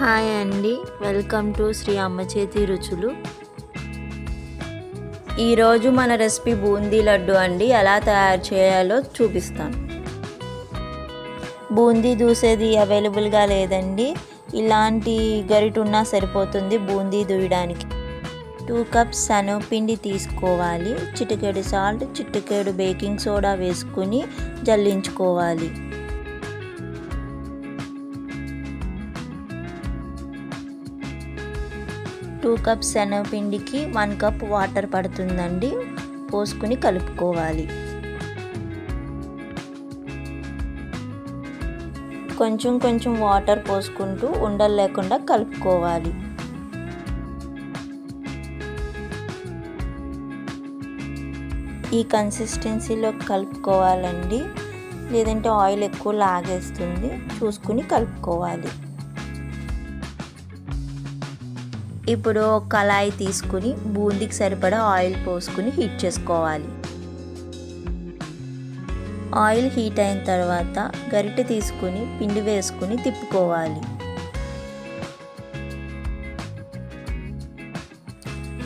Hi అండి. Welcome to Shri అమ్మ చేతి రుచులు. ఈరోజు మన రెసిపీ బూందీ లడ్డు అండి. ఎలా తయారు చేయాలో చూపిస్తాను. బూందీ దూసేది అవైలబుల్గా లేదండి. ఇలాంటి గరిట ఉన్నా సరిపోతుంది బూందీ దూయడానికి. టూ కప్స్ శనగపిండి తీసుకోవాలి. చిటికెడు సాల్ట్ చిటికెడు బేకింగ్ సోడా వేసుకుని జల్లించుకోవాలి. టూ కప్స్ శనగపిండికి వన్ కప్ వాటర్ పడుతుందండి. పోసుకుని కలుపుకోవాలి. కొంచెం కొంచెం వాటర్ పోసుకుంటూ ఉండలు లేకుండా కలుపుకోవాలి. ఈ కన్సిస్టెన్సీలో కలుపుకోవాలండి. లేదంటే ఆయిల్ ఎక్కువ లాగేస్తుంది. చూసుకుని కలుపుకోవాలి. ఇప్పుడు కళాయి తీసుకుని బూందీకి సరిపడా ఆయిల్ పోసుకుని హీట్ చేసుకోవాలి. ఆయిల్ హీట్ అయిన తర్వాత గరిటె తీసుకుని పిండి వేసుకుని తిప్పుకోవాలి.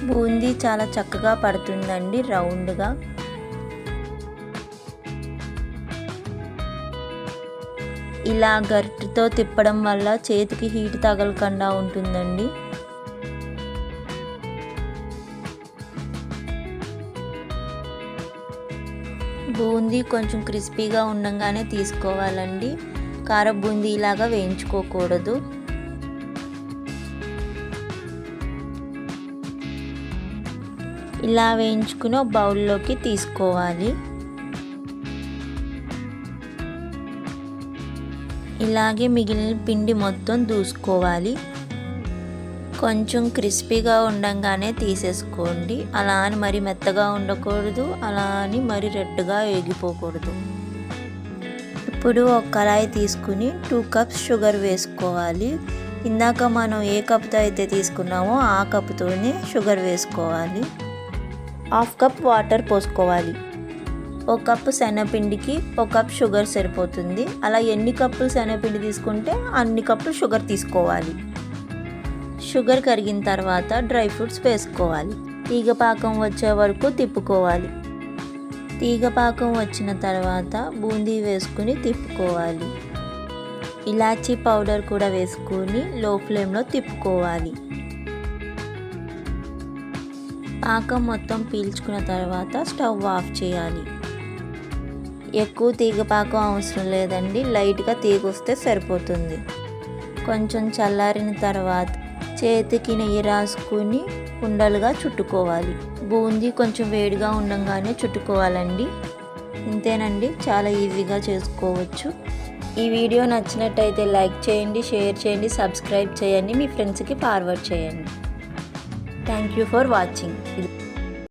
బూందీ చాలా చక్కగా పడుతుందండి రౌండ్గా. ఇలా గరిటెతో తిప్పడం వల్ల చేతికి హీట్ తగలకుండా ఉంటుందండి. బూందీ కొంచెం క్రిస్పీగా ఉండగానే తీసుకోవాలండి. కార బూందీ ఇలాగా వేయించుకోకూడదు. ఇలా వేయించుకుని బౌల్లోకి తీసుకోవాలి. ఇలాగే మిగిలిన పిండి మొత్తం దూసుకోవాలి. కొంచెం క్రిస్పీగా ఉండంగానే తీసేసుకోండి. అలా అని మరి మెత్తగా ఉండకూడదు అలా అని మరి రెడ్గా వేగిపోకూడదు ఇప్పుడు ఒక కళాయి తీసుకుని టూ కప్స్ షుగర్ వేసుకోవాలి. ఇందాక మనం ఏ కప్తో అయితే తీసుకున్నామో ఆ కప్తోనే షుగర్ వేసుకోవాలి. హాఫ్ కప్ వాటర్ పోసుకోవాలి. ఒక కప్పు శనగపిండికి ఒక కప్ షుగర్ సరిపోతుంది. అలా ఎన్ని కప్పులు శనగపిండి తీసుకుంటే అన్ని కప్పులు షుగర్ తీసుకోవాలి. షుగర్ కరిగిన తర్వాత డ్రై ఫ్రూట్స్ వేసుకోవాలి. తీగ పాకం వచ్చే వరకు తిప్పుకోవాలి. తీగ పాకం వచ్చిన తర్వాత బూందీ వేసుకుని తిప్పుకోవాలి. ఇలాచీ పౌడర్ కూడా వేసుకుని లో ఫ్లేమ్లో తిప్పుకోవాలి. పాకం మొత్తం పీల్చుకున్న తర్వాత స్టవ్ ఆఫ్ చేయాలి. ఎక్కువ తీగ పాకం అవసరం లేదండి. లైట్గా తీగ వస్తే సరిపోతుంది. కొంచెం చల్లారిన తర్వాత చేతికి నెయ్యి రాసుకుని ఉండలుగా చుట్టుకోవాలి. బూందీ కొంచెం వేడిగా ఉండగానే చుట్టుకోవాలండి. ఇంతేనండి చాలా ఈజీగా చేసుకోవచ్చు. ఈ వీడియో నచ్చినట్టయితే లైక్ చేయండి షేర్ చేయండి సబ్స్క్రైబ్ చేయండి మీ ఫ్రెండ్స్కి ఫార్వర్డ్ చేయండి. Thank you for watching.